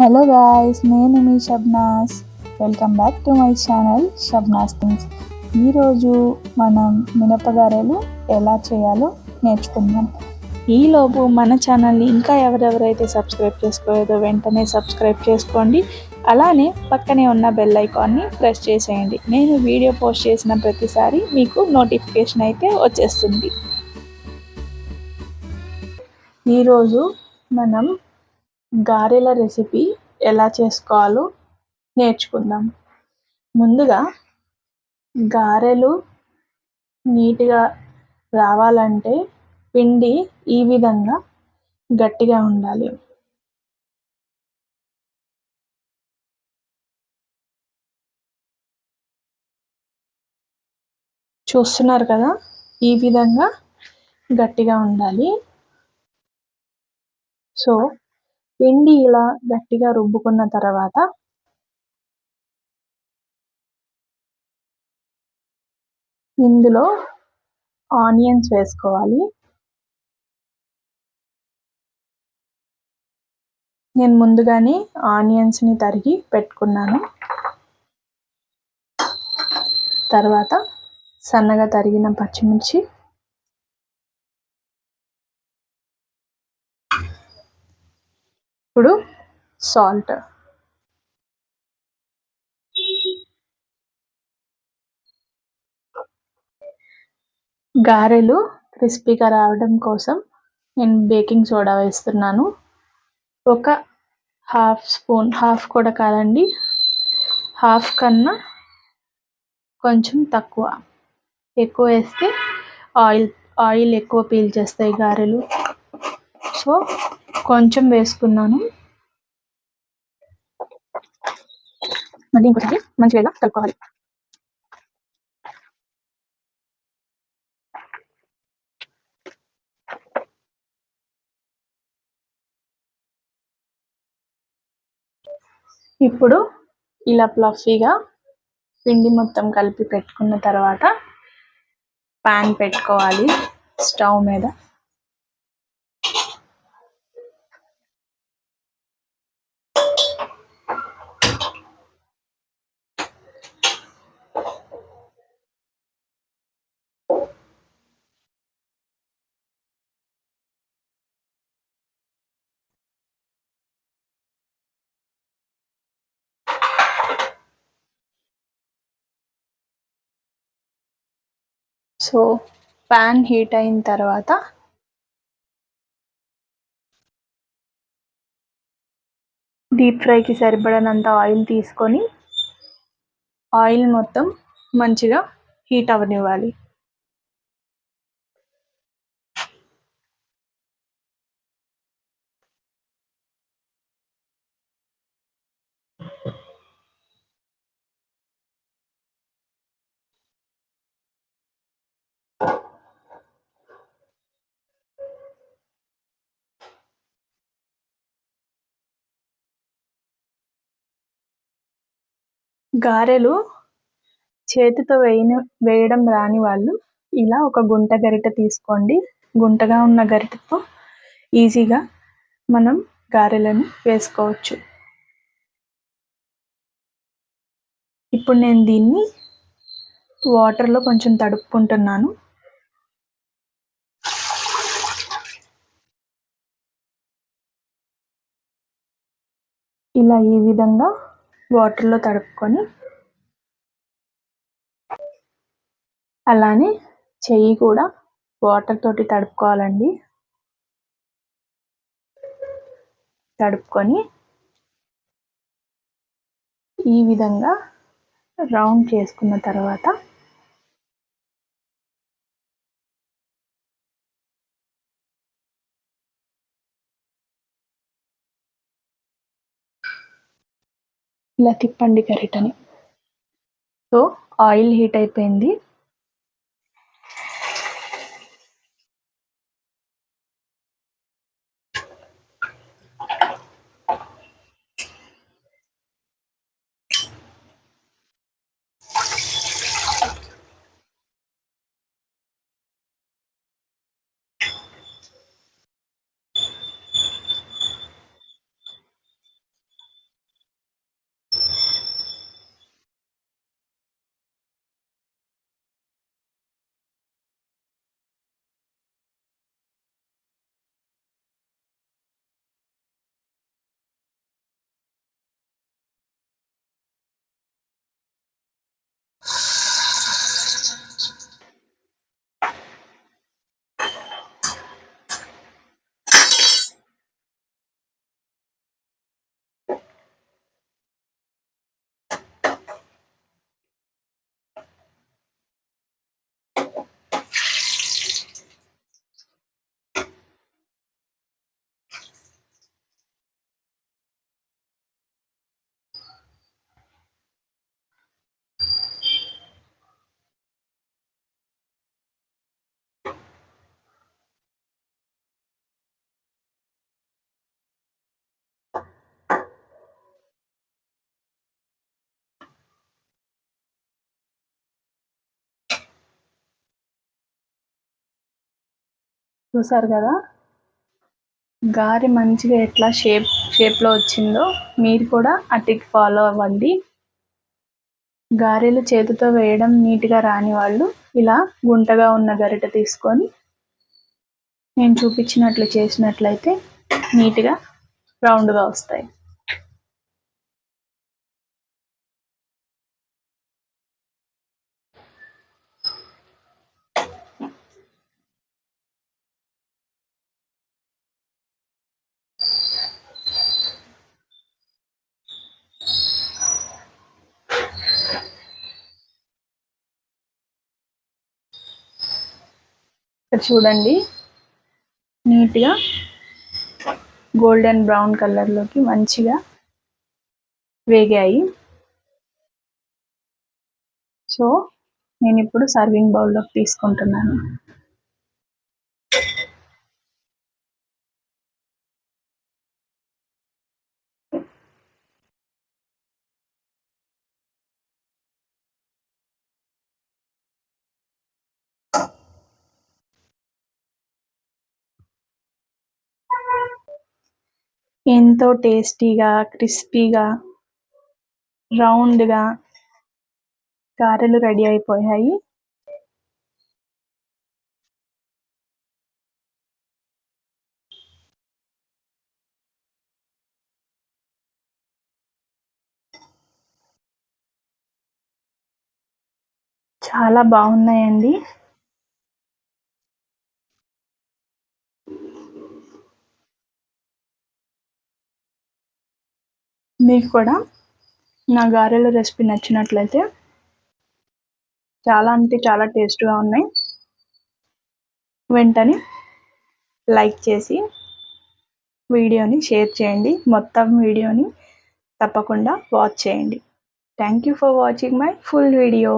Hello guys నేను మీ Shabnas. Welcome back to my channel Shabnas things. ఈరోజు మనం మినపగారెలు ఎలా చేయాలో నేర్చుకుందాం. ఈలోపు మన ఛానల్ని ఇంకా ఎవరెవరైతే సబ్స్క్రైబ్ చేసుకోలేదో వెంటనే సబ్స్క్రైబ్ చేసుకోండి. అలానే పక్కనే ఉన్న బెల్ ఐకాన్ని ప్రెస్ చేసేయండి. నేను వీడియో పోస్ట్ చేసిన ప్రతిసారి మీకు నోటిఫికేషన్ అయితే వచ్చేస్తుంది. ఈరోజు మనం గారెల రెసిపీ ఎలా చేసుకోవాలో నేర్చుకుందాం. ముందుగా గారెలు నీట్గా రావాలంటే పిండి ఈ విధంగా గట్టిగా ఉండాలి. చూస్తున్నారు కదా ఈ విధంగా గట్టిగా ఉండాలి. సో పిండి ఇలా గట్టిగా రుబ్బుకున్న తర్వాత ఇందులో ఆనియన్స్ వేసుకోవాలి. నేను ముందుగానే ఆనియన్స్ని తరిగి పెట్టుకున్నాను. తర్వాత సన్నగా తరిగిన పచ్చిమిర్చి ఇప్పుడు సాల్ట్. గారెలు క్రిస్పీగా రావడం కోసం నేను బేకింగ్ సోడా వేస్తున్నాను. ఒక హాఫ్ స్పూన్ హాఫ్ కూడా కాదండి హాఫ్ కన్నా కొంచెం తక్కువ. ఎక్కువ వేస్తే ఆయిల్ ఆయిల్ ఎక్కువ పీల్చేస్తాయి గారెలు. సో కొంచెం వేసుకున్నాను. మళ్ళీ ఇంకోసారి మంచిగా కలుపుకోవాలి. ఇప్పుడు ఇలా ప్లఫీగా పిండి మొత్తం కలిపి పెట్టుకున్న తర్వాత ప్యాన్ పెట్టుకోవాలి స్టవ్ మీద. సో ప్యాన్ హీట్ అయిన తర్వాత డీప్ ఫ్రైకి సరిపడనంత ఆయిల్ తీసుకొని ఆయిల్ మొత్తం మంచిగా హీట్ అవ్వనివ్వాలి. గారెలు చేతితో వేయని వేయడం రాని వాళ్ళు ఇలా ఒక గుంట గరిట తీసుకోండి. గుంటగా ఉన్న గరిటతో ఈజీగా మనం గారెలను వేసుకోవచ్చు. ఇప్పుడు నేను దీన్ని వాటర్లో కొంచెం తడుపుకుంటున్నాను. ఇలా ఈ విధంగా వాటర్లో తడుపుకొని అలానే చెయ్యి కూడా వాటర్ తోటి తడుపుకోవాలండి. తడుపుకొని ఈ విధంగా రౌండ్ చేసుకున్న తర్వాత ఇలా తిప్పండి గరిటని సో ఆయిల్ హీట్ అయిపోయింది. చూసారు కదా? గారి మంచిగా ఎట్లా షేప్ షేప్లో వచ్చిందో మీరు కూడా అటిక్ ఫాలో అవ్వండి. గారెలు చేతితో వేయడం నీట్గా రాని వాళ్ళు ఇలా గుంటగా ఉన్న గరిట తీసుకొని నేను చూపించినట్లు చేసినట్లయితే నీట్గా రౌండ్గా వస్తాయి. ఇక్కడ చూడండి. నీట్గా గోల్డెన్ బ్రౌన్ కలర్లోకి మంచిగా వేగాయి. సో నేను ఇప్పుడు సర్వింగ్ బౌల్లోకి తీసుకుంటున్నాను. ఎంతో టేస్టీగా క్రిస్పీగా రౌండ్గా గారెలు రెడీ అయిపోయాయి. చాలా బాగున్నాయండి. మీకు కూడా నా గారెల రెసిపీ నచ్చినట్లయితే చాలా అంటే చాలా టేస్ట్గా ఉన్నాయి. వెంటనే లైక్ చేసి వీడియోని షేర్ చేయండి. మొత్తం వీడియోని తప్పకుండా వాచ్ చేయండి. Thank you for watching my full video.